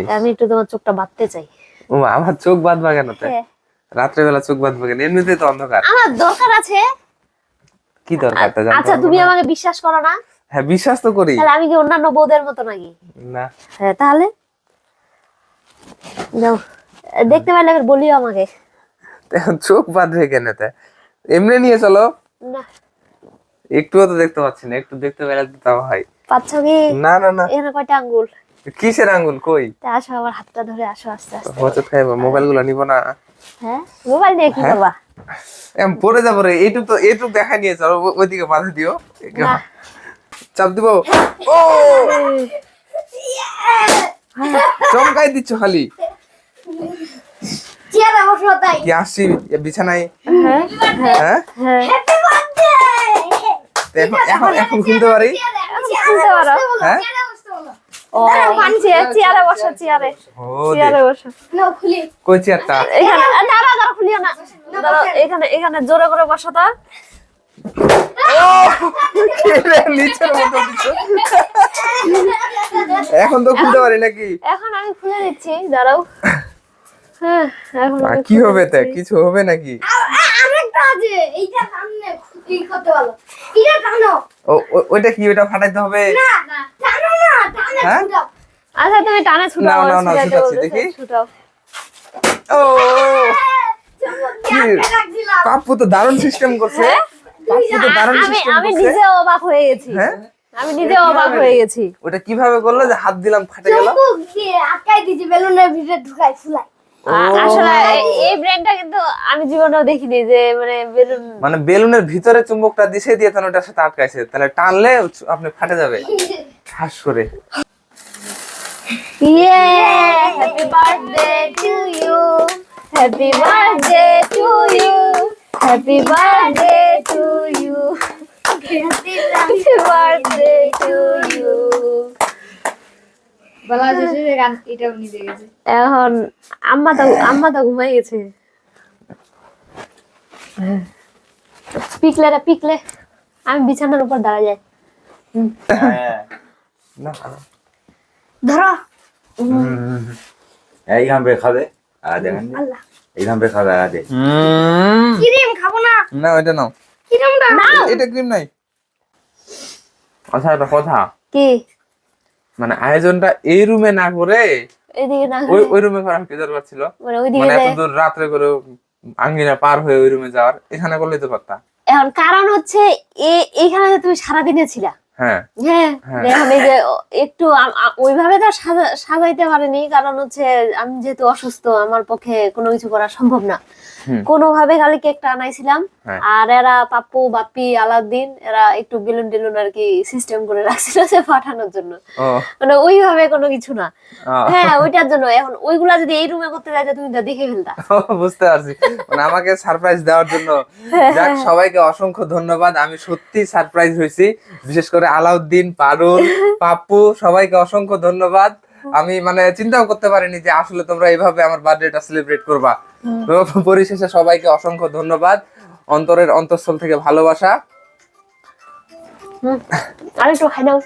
জিনিস। আমি একটু তোমার চোখটা বাঁধতে চাই। ও আমার চোখ বাঁধবা কেন তাই হ্যাঁ। রাত্রেবেলা চোখ বাঁধবা কেন? এমনিতেই তো অন্ধকার। আমার দরকার আছে। কি দরকার তা? আচ্ছা তুমি? আমাকে বিশ্বাস করো না। হ্যাঁ বিশ্বাস তো করি। তাহলে আমি কি অন্যান্য বউদের মতো নাকি? না। হ্যাঁ তাহলে? যাও। দেখতে পারলে একবার বলিও আমাকে। চোখ বাঁধবে কেন তা? এমনি নিয়ে চলো। না। একটুও তো দেখতে পাচ্ছি না। একটু দেখতে পেলে তাও হয়। পাচ্ছ কি? না না না। এখানে কয়টা আঙ্গুল? কিসের আঙ্গুল? কই? আসো আমার হাতটা ধরে আসো আস্তে আস্তে। হচ্ছে খাইবা মোবাইলগুলো নিবো না। হ্যাঁ? মোবাইল নিয়ে কি করবা? এম পড়ে যাব রে এইটুক তো এইটুক দেখা ও- ওইদিকে বাঁধে দিও। চাপ দিব? ও! চমকাই দিচ্ছ খালি। চেয়ারে বসো তাই। কি আসছি? এ বিছানায়? হ্যাঁ হ্যাঁ হ্যাঁ? হ্যাপি বার্থডে এখন এখন এখন পারো? হ্যাঁ? ও চেয়ার- চেয়ারে বসো চেয়ারে। চেয়ারে। বসো। কই চেয়ারটা? এখানে দাঁড়া দাঁড়া খুলিও না। দাঁড়া এখানে এখানে জোরে করে বসো তা। এখন তো খুলতে পারি নাকি? এখন আমি খুলে দিচ্ছি দাঁড়াও। হ্যাঁ কি হবে তা? কিছু হবে নাকি? এইটা সামনে কি করতে এটা টানো। ও ও- ওইটা কি? ওইটা ফাটাইতে হবে? না। হ্যাঁ? আচ্ছা তুমি টানে ছুটাও না না ছুটাচ্ছি, দেখি। ছুটাও। ও পাপ্পু তো দারুণ সিস্টেম করছে। পাপ্পু তো দারুণ আমি করছে আমি নিজে অবাক হয়ে গেছি। হ্যাঁ? আমি নিজে অবাক হয়ে গেছি। ওটা কীভাবে করল যে হাত দিলাম ফাটে গেল? আটকাই দিয়েছি বেলুনের ভিতরে ঢুকাই ফুলাই। আসলে এই ব্র্যান্ডটা কিন্তু আমি জীবনেও দেখিনি যে মানে বেলুন মানে বেলুনের ভিতরে চুম্বকটা দিছে দিয়ে তাহলে ওটার সাথে আটকাইছে। তাহলে টানলে আপনি ফাটে যাবে। ঠাস করে। ইয়ে happy birthday to you happy birthday to you happy birthday to you happy birthday to you এখন আম্মা তো আম্মা তো ঘুমাই গেছে। পিকলে পিকলে। আমি বিছানার উপর দাঁড়া যাই। হ্যাঁ। ধরো। এই খাবে আর দেখেন এই ঘামবে দে। ক্রিম খাব না। না নাও। এটা ক্রিম নাই। আচ্ছা এটা কথা। কি? মানে আয়োজনটা এই রুমে না করে ওই ওই রুমে করা কি দরকার ছিল মানে মানে এত দূর রাত্রে করে আঙ্গিনা পার হয়ে ওই রুমে যাওয়ার এখানে করলেই তো পারতা এখন কারণ হচ্ছে এ- এইখানে যে তুমি সারাদিনে ছিলা হ্যাঁ হ্যাঁ হ্যাঁ। যে একটু ওইভাবে তো সাজা- সাজাইতে পারিনি কারণ হচ্ছে আমি যেহেতু অসুস্থ আমার পক্ষে কোনো কিছু করা সম্ভব না। কোনোভাবে খালি কেকটা আনাইছিলাম। আর এরা পাপ্পু বাপ্পি আলাউদ্দিন এরা একটু বেলুন টেলুন আর কি সিস্টেম করে রাখছিল সে পাঠানোর জন্য। মানে ওইভাবে কোনো কিছু না। হ্যাঁ ওইটার জন্য। এখন ওইগুলা যদি এই রুমে করতে যাইতে তুমি তো দেখে ফেলতা। বুঝতে পারছি। মানে আমাকে সারপ্রাইজ দেওয়ার জন্য। যাক সবাইকে অসংখ্য ধন্যবাদ। আমি সত্যি সারপ্রাইজ হয়েছি। বিশেষ করে আলাউদ্দিন পারুল পাপ্পু সবাইকে অসংখ্য ধন্যবাদ। আমি মানে চিন্তাও করতে পারিনি যে আসলে তোমরা এইভাবে আমার বার্থডেটা সেলিব্রেট করবা। তো পরিশেষে সবাইকে অসংখ্য ধন্যবাদ। অন্তরের অন্তঃস্থল থেকে ভালোবাসা। হুম আর একটু খাই নাও।